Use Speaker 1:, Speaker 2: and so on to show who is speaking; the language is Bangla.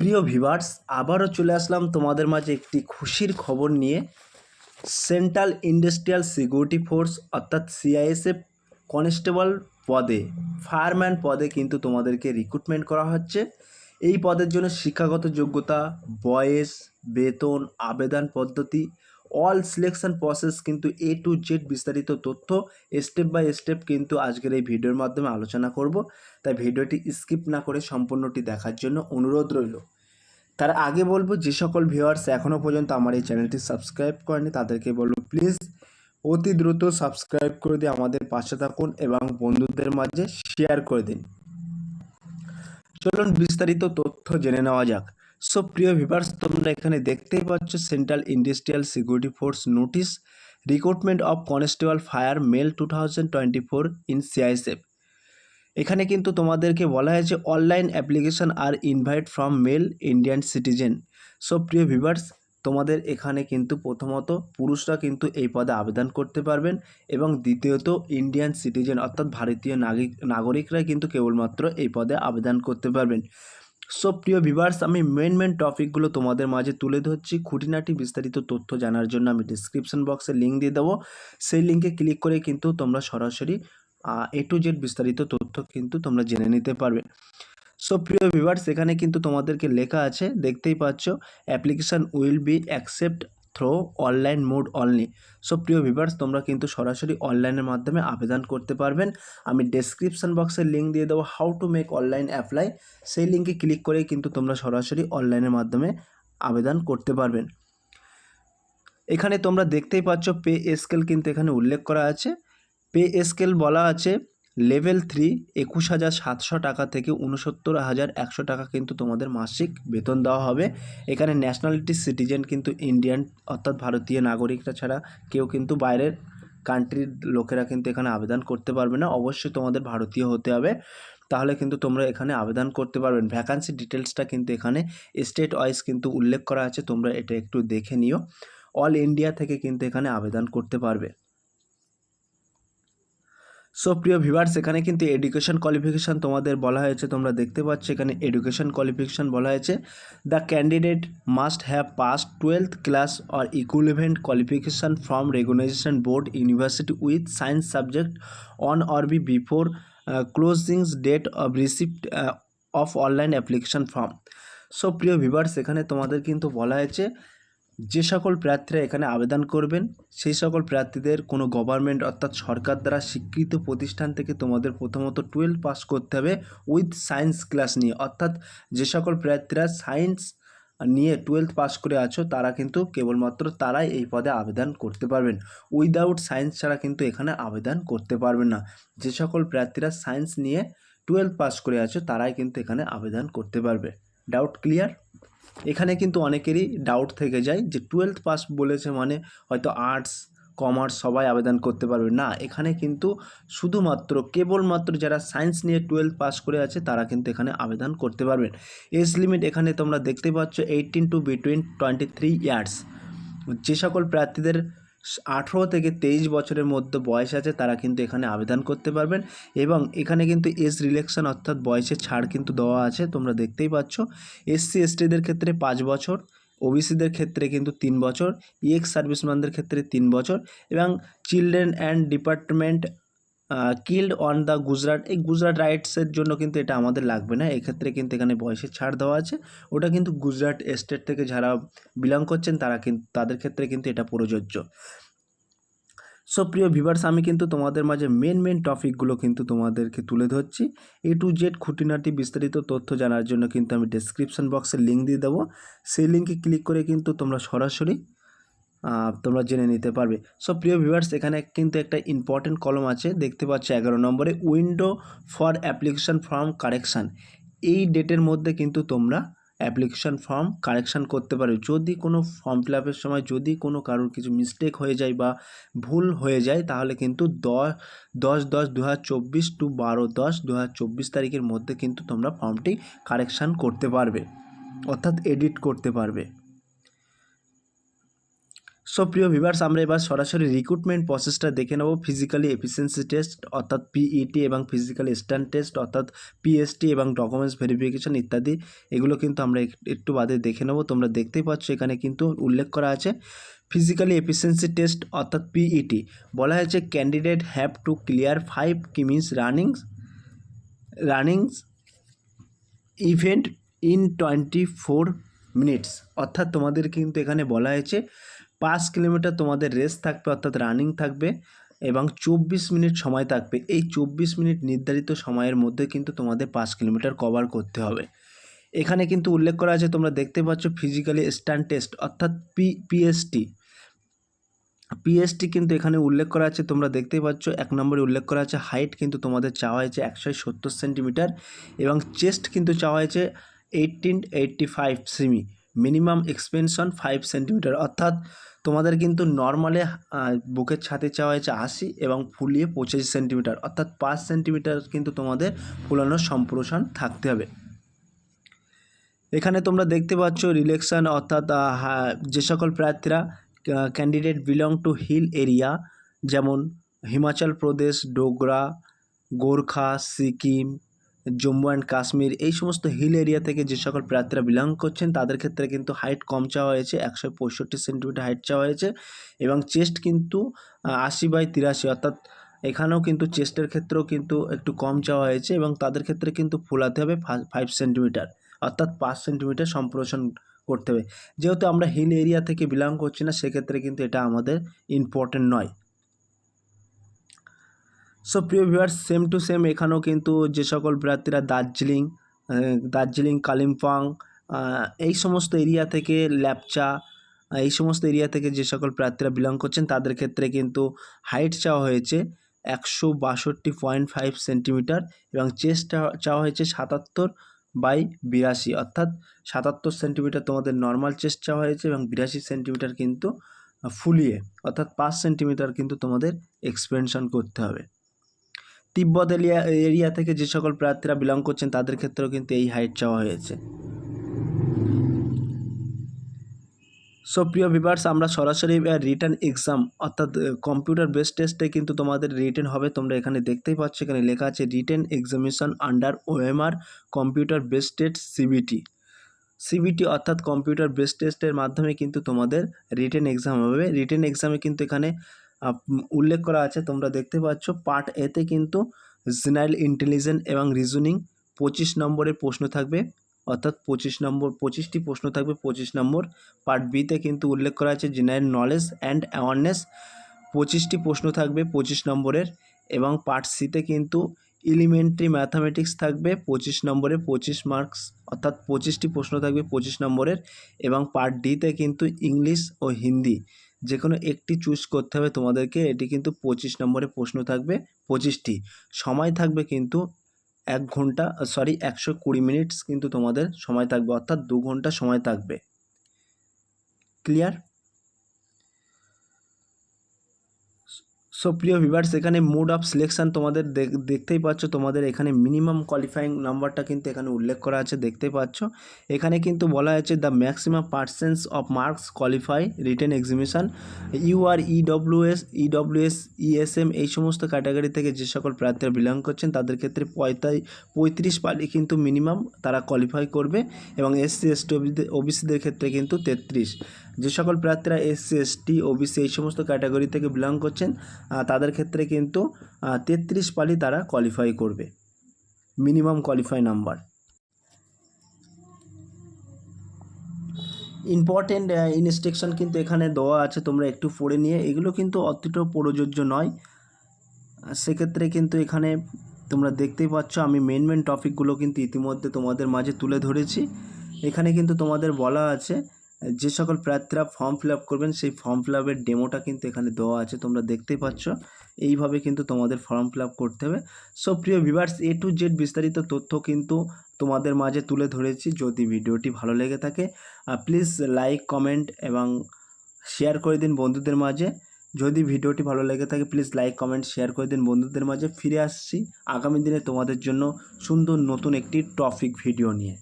Speaker 1: প্রিয় ভিভার্স আবারও চলে আসলাম তোমাদের মাঝে একটি খুশির খবর নিয়ে। সেন্ট্রাল ইন্ডাস্ট্রিয়াল সিকিউরিটি ফোর্স অর্থাৎ সিআইএসএফ কনস্টেবল পদে ফায়ারম্যান পদে কিন্তু তোমাদেরকে রিক্রুটমেন্ট করা হচ্ছে। এই পদের জন্য শিক্ষাগত যোগ্যতা, বয়স, বেতন, আবেদন পদ্ধতি অল সিলেকশন প্রসেস কিন্তু এ টু জেড বিস্তারিত তথ্য স্টেপ বাই স্টেপ কিন্তু আজকের এই ভিডিওর মাধ্যমে আলোচনা করব। তাই ভিডিওটি স্কিপ না করে সম্পূর্ণটি দেখার জন্য অনুরোধ রইল। তার আগে বলব, যে সকল ভিউয়ার্স এখনও পর্যন্ত আমার এই চ্যানেলটি সাবস্ক্রাইব করেনি তাদেরকে বলব প্লিজ অতি দ্রুত সাবস্ক্রাইব করে দিয়ে আমাদের পাশে থাকুন এবং বন্ধুদের মাঝে শেয়ার করে দিন। চলুন বিস্তারিত তথ্য জেনে নেওয়া যাক। সো প্রিয় ভিভার্স তোমরা এখানে দেখতেই পাচ্ছ central industrial security force notice recruitment of constable fire male two thousand twenty four in CISF এখানে কিন্তু তোমাদেরকে বলা হয়েছে online application R invite from male Indian citizen so প্রিয় ভিভার্স তোমাদের এখানে কিন্তু প্রথমত পুরুষরা কিন্তু এই পদে আবেদন করতে পারবেন এবং দ্বিতীয়ত ইন্ডিয়ান সিটিজেন অর্থাৎ ভারতীয় নাগরিক নাগরিকরাই কিন্তু কেবলমাত্র এই পদে আবেদন করতে পারবেন। সো প্রিয় ভিভার্স আমি মেন মেন টপিকগুলো তোমাদের মাঝে তুলে ধরছি। খুঁটিনাটি বিস্তারিত তথ্য জানার জন্য আমি ডিসক্রিপশন বক্সে লিঙ্ক দিয়ে দেবো। সেই লিঙ্কে ক্লিক করে কিন্তু তোমরা সরাসরি এ টু জেড বিস্তারিত তথ্য কিন্তু তোমরা জেনে নিতে পারবে। সো প্রিয় ভিভার্স এখানে কিন্তু তোমাদেরকে লেখা আছে, দেখতেই পাচ্ছ application will be accept through online mode only so প্রিয় ভিভার্স তোমরা কিন্তু সরাসরি অনলাইনের মাধ্যমে আবেদন করতে পারবেন। আমি ডেসক্রিপশন বক্সের লিঙ্ক দিয়ে দেবো how to make online apply সেই লিঙ্কে ক্লিক করেই কিন্তু তোমরা সরাসরি অনলাইনের মাধ্যমে আবেদন করতে পারবেন। এখানে তোমরা দেখতেই পাচ্ছ পে স্কেল কিন্তু এখানে উল্লেখ করা আছে। পে স্কেল বলা আছে লেভেল থ্রি একুশ হাজার সাতশো টাকা থেকে উনসত্তর হাজার একশো টাকা কিন্তু তোমাদের মাসিক বেতন দেওয়া হবে। এখানে ন্যাশনালিটি সিটিজেন কিন্তু ইন্ডিয়ান অর্থাৎ ভারতীয় নাগরিকরা ছাড়া কেউ কিন্তু বাইরের কান্ট্রির লোকেরা কিন্তু এখানে আবেদন করতে পারবে না। অবশ্যই তোমাদের ভারতীয় হতে হবে। তাহলে কিন্তু তোমরা এখানে আবেদন করতে পারবেন ভ্যাকান্সি ডিটেলসটা কিন্তু এখানে স্টেট ওয়াইজ কিন্তু উল্লেখ করা আছে। তোমরা এটা একটু দেখে নিও। অল ইন্ডিয়া থেকে কিন্তু এখানে আবেদন করতে পারবে। সো প্রিয় ভিভার্স এখানে কিন্তু এডুকেশন কোয়ালিফিকেশান তোমাদের বলা হয়েছে, তোমরা দেখতে পাচ্ছ, এখানে এডুকেশন কোয়ালিফিকেশান বলা হয়েছে। The candidate must have pass twelfth class or equivalent qualification from regularisation board university with science subject on or be before closings date of receipt of online application form so প্রিয় ভিভার্স এখানে তোমাদের কিন্তু বলা হয়েছে যে সকল প্রার্থীরা এখানে আবেদন করবেন, সেই সকল প্রার্থীদের কোনো গভর্নমেন্ট অর্থাৎ সরকার দ্বারা স্বীকৃত প্রতিষ্ঠান থেকে তোমাদের প্রথমত টুয়েলভ পাস করতে হবে উইথ সায়েন্স ক্লাস নিয়ে। অর্থাৎ যে সকল প্রার্থীরা সায়েন্স নিয়ে টুয়েলভ পাস করে আছো, তারা কিন্তু কেবলমাত্র তারাই এই পদে আবেদন করতে পারবেন। উইদাউট সায়েন্স ছাড়া কিন্তু এখানে আবেদন করতে পারবেন না। যে সকল প্রার্থীরা সায়েন্স নিয়ে টুয়েলভ পাস করে আছো, তারাই কিন্তু এখানে আবেদন করতে পারবে। ডাউট ক্লিয়ার এখানে কিন্তু অনেকেরই ডাউট থেকে যায় যে টুয়েলথ পাস বলেছে মানে হয়তো আর্টস কমার্স সবাই আবেদন করতে পারবে। না, এখানে কিন্তু শুধুমাত্র, কেবলমাত্র যারা সায়েন্স নিয়ে টুয়েলভ পাস করে আছে, তারা কিন্তু এখানে আবেদন করতে পারবেন। এজ লিমিট এখানে তোমরা দেখতে পাচ্ছ eighteen to between twenty three years যে সকল প্রার্থীদের আঠেরো থেকে তেইশ বছরের মধ্যে বয়স আছে, তারা কিন্তু এখানে আবেদন করতে পারবেন এবং এখানে কিন্তু এজ রিলেকশন অর্থাৎ বয়সের ছাড় কিন্তু দেওয়া আছে, তোমরা দেখতেই পাচ্ছ। এসসি এসটিদের ক্ষেত্রে পাঁচ বছর ওবিসিদের ক্ষেত্রে কিন্তু তিন বছর ইএক্স সার্ভিসম্যানদের ক্ষেত্রে তিন বছর এবং children and department killed on the Gujarat এই গুজরাট রাইটসের জন্য কিন্তু এটা আমাদের লাগবে না। এক্ষেত্রে কিন্তু এখানে বয়সের ছাড় দেওয়া আছে। ওটা কিন্তু গুজরাট স্টেট থেকে যারা বিলং করছেন, তারা কিন্তু তাদের ক্ষেত্রে কিন্তু এটা প্রযোজ্য। সো প্রিয় ভিভার্স আমি কিন্তু তোমাদের মাঝে মেন মেন টপিকগুলো কিন্তু তোমাদেরকে তুলে ধরছি। এ টু জেড খুঁটিনাটি বিস্তারিত তথ্য জানার জন্য কিন্তু আমি ডেসক্রিপশন বক্সে লিঙ্ক দিয়ে দেবো। সেই লিঙ্কে ক্লিক করে কিন্তু তোমরা সরাসরি তোমরা জেনে নিতে পারবে। সো প্রিয় ভিউয়ার্স এখানে কিন্তু একটা ইম্পর্টেন্ট কলম আছে। দেখতে পাচ্ছ এগারো নম্বরে window for application form correction এই ডেটের মধ্যে কিন্তু তোমরা অ্যাপ্লিকেশান ফর্ম কারেকশান করতে পারো যদি কোনো ফর্ম ফিল আপের সময় যদি কোনো কারোর কিছু মিস্টেক হয়ে যায় বা ভুল হয়ে যায়, তাহলে কিন্তু দশ দশ দশ দু টু বারো, দশ দু তারিখের মধ্যে কিন্তু তোমরা ফর্মটি কারেকশান করতে পারবে। অর্থাৎ এডিট করতে পারবে। সো প্রিয় ভিভার্স আমরা এবার সরাসরি রিক্রুটমেন্ট প্রসেসটা দেখে নেব। ফিজিক্যালি এফিসিয়েন্সি টেস্ট অর্থাৎ পিইটি এবং ফিজিক্যালি স্ট্যান্ড টেস্ট অর্থাৎ পিএসটি এবং ডকুমেন্টস ভেরিফিকেশন ইত্যাদি। এগুলো কিন্তু আমরা এক- একটু বাদে দেখে নেব। তোমরা দেখতেই পাচ্ছ, এখানে কিন্তু উল্লেখ করা আছে। ফিজিক্যালি এফিসিয়েন্সি টেস্ট অর্থাৎ পিইটি বলা হয়েছে candidate have to clear five kms runnings runnings event in twenty four minutes অর্থাৎ তোমাদের কিন্তু এখানে বলা হয়েছে পাঁচ কিলোমিটার তোমাদের রেস থাকবে, অর্থাৎ রানিং থাকবে এবং চব্বিশ মিনিট সময় থাকবে। এই চব্বিশ মিনিট নির্ধারিত সময়ের মধ্যে কিন্তু তোমাদের পাঁচ কিলোমিটার কভার করতে হবে। এখানে কিন্তু উল্লেখ করা আছে, তোমরা দেখতে পাচ্ছ ফিজিক্যালি স্ট্যান্ড টেস্ট অর্থাৎ পি পিএসটি পিএসটি কিন্তু এখানে উল্লেখ করা আছে, তোমরা দেখতেই পাচ্ছ, এক নম্বরে উল্লেখ করা আছে হাইট কিন্তু তোমাদের চাওয়া হয়েছে একশো সত্তর সেন্টিমিটার এবং চেস্ট কিন্তু চাওয়া হয়েছে eighteen eighty five semi minimum expansion five centimetre অর্থাৎ তোমাদের কিন্তু নর্মালে বুকের ছাতে চাওয়া হয়েছে আশি এবং ফুলিয়ে পঁচিশ সেন্টিমিটার অর্থাৎ পাঁচ সেন্টিমিটার কিন্তু তোমাদের ফুলানোর সম্প্রসারণ থাকতে হবে। এখানে তোমরা দেখতে পাচ্ছ রিলেকশন অর্থাৎ যে সকল প্রার্থীরা candidate belong to hill area যেমন হিমাচল প্রদেশ, ডোগরা, গোর্খা, সিকিম জম্মু অ্যান্ড কাশ্মীর, এই সমস্ত হিল এরিয়া থেকে যে সকল প্রার্থীরা বিলং করছেন, তাদের ক্ষেত্রে কিন্তু হাইট কম চাওয়া হয়েছে, একশো পঁয়ষট্টি সেন্টিমিটার হাইট চাওয়া হয়েছে এবং চেস্ট কিন্তু আশি বাই তিরাশি অর্থাৎ এখানেও কিন্তু চেস্টের ক্ষেত্রেও কিন্তু একটু কম চাওয়া হয়েছে এবং তাদের ক্ষেত্রে কিন্তু ফোলাতে হবে ফাইভ সেন্টিমিটার অর্থাৎ পাঁচ সেন্টিমিটার সম্প্রসারণ করতে হবে। যেহেতু আমরা হিল এরিয়া থেকে বিলং করছি না, সেক্ষেত্রে কিন্তু এটা আমাদের ইম্পর্টেন্ট নয়। সো প্রিয় ভিউয়ার্স সেম টু সেম এখানেও কিন্তু যে সকল প্রার্থীরা দার্জিলিং দার্জিলিং, কালিম্পং এই সমস্ত এরিয়া থেকে ল্যাপচা এই সমস্ত এরিয়া থেকে যে সকল প্রার্থীরা বিলং করছেন, তাদের ক্ষেত্রে কিন্তু হাইট চাওয়া হয়েছে একশো বাষট্টি পয়েন্ট ফাইভ সেন্টিমিটার এবং চেস্ট চাওয়া হয়েছে সাতাত্তর বাই বিরাশি। অর্থাৎ সাতাত্তর সেন্টিমিটার তোমাদের নর্মাল চেস্ট চাওয়া হয়েছে এবং বিরাশি সেন্টিমিটার কিন্তু ফুলিয়ে, অর্থাৎ পাঁচ সেন্টিমিটার কিন্তু তোমাদের এক্সপেনশন করতে হবে। তিব্বত এরিয়া এরিয়া থেকে যে সকল প্রার্থীরা বিলং করছেন, তাদের ক্ষেত্রেও কিন্তু এই হাইট চাওয়া হয়েছে। সো প্রিয় ভিভার্স আমরা সরাসরি রিটার্ন এক্সাম অর্থাৎ কম্পিউটার বেস টেস্টে কিন্তু তোমাদের রিটেন হবে। তোমরা এখানে দেখতেই পাচ্ছ, এখানে লেখা আছে written examination under OMR computer base test CBT CBT অর্থাৎ কম্পিউটার বেস টেস্টের মাধ্যমে কিন্তু তোমাদের রিটেন এক্সাম হবে। রিটেন এক্সামে কিন্তু এখানে উল্লেখ করা আছে, তোমরা দেখতে পাচ্ছ পার্ট এতে কিন্তু জেনারেল ইন্টেলিজেন্স এবং রিজনিং পঁচিশ নম্বরের প্রশ্ন থাকবে, অর্থাৎ পঁচিশ নম্বর, পঁচিশটি প্রশ্ন থাকবে, পঁচিশ নম্বর। পার্ট বিতে কিন্তু উল্লেখ করা আছে জেনারেল নলেজ অ্যান্ড অ্যাওয়ারনেস পঁচিশটি প্রশ্ন থাকবে পঁচিশ নম্বরের। এবং পার্ট সিতে কিন্তু এলিমেন্টারি ম্যাথামেটিক্স থাকবে পঁচিশ নম্বরে, পঁচিশ মার্কস অর্থাৎ পঁচিশটি প্রশ্ন থাকবে পঁচিশ নম্বরের। এবং পার্ট ডিতে কিন্তু ইংলিশ ও হিন্দি যে কোনো একটি চুজ করতে হবে তোমাদেরকে, এটি কিন্তু পঁচিশ নম্বরে প্রশ্ন থাকবে, পঁচিশটি। সময় থাকবে কিন্তু এক ঘণ্টা সরি একশো কুড়ি মিনিটস কিন্তু তোমাদের সময় থাকবে, অর্থাৎ দু ঘণ্টা সময় থাকবে। ক্লিয়ার সো প্রিয় ভিভার্স এখানে মোড অফ সিলেকশন তোমাদের দেখ- দেখতেই পাচ্ছ। তোমাদের এখানে মিনিমাম কোয়ালিফাইং নাম্বারটা কিন্তু এখানে উল্লেখ করা আছে, দেখতেই পাচ্ছ। এখানে কিন্তু বলা হয়েছে the maximum percents of marks qualify written examination UR EWS EWS ESM এই সমস্ত ক্যাটাগরি থেকে যে সকল প্রার্থীরা বিলং করছেন, তাদের ক্ষেত্রে পঁয়তাই পঁয়ত্রিশ পালি কিন্তু মিনিমাম তারা কোয়ালিফাই করবে এবং এসসি এসটি ওবিসিদের ক্ষেত্রে কিন্তু তেত্রিশ। যে সকল প্রার্থীরা এসসি এসটি ওবিসি এই সমস্ত ক্যাটাগরি থেকে বিলং করছেন তাদের ক্ষেত্রে কিন্তু তেত্রিশ পালি তারা কোয়ালিফাই করবে। Minimum qualify number important instruction কিন্তু এখানে দেওয়া আছে, তোমরা একটু পড়ে নিয়ে, এগুলো কিন্তু অতটাও প্রযোজ্য নয়। সেক্ষেত্রে কিন্তু এখানে তোমরা দেখতেই পাচ্ছ, আমি মেন মেন টপিকগুলো কিন্তু ইতিমধ্যে তোমাদের মাঝে তুলে ধরেছি। এখানে কিন্তু তোমাদের বলা আছে যে সকল প্রার্থীরা ফর্ম ফিল আপ করবেন, সেই ফর্ম ফিল আপের ডেমোটা কিন্তু এখানে দেওয়া আছে, তোমরা দেখতেই পাচ্ছ। এইভাবে কিন্তু তোমাদের ফর্ম ফিল আপ করতে হবে। সো প্রিয় ভিভার্স এ টু জেড বিস্তারিত তথ্য কিন্তু তোমাদের মাঝে তুলে ধরেছি। যদি ভিডিওটি ভালো লেগে থাকে প্লিজ লাইক কমেন্ট এবং শেয়ার করে দিন বন্ধুদের মাঝে। যদি ভিডিওটি ভালো লেগে থাকে প্লিজ লাইক কমেন্ট শেয়ার করে দিন বন্ধুদের মাঝে। ফিরে আসছি আগামী দিনে তোমাদের জন্য সুন্দর নতুন একটি টপিক ভিডিও নিয়ে।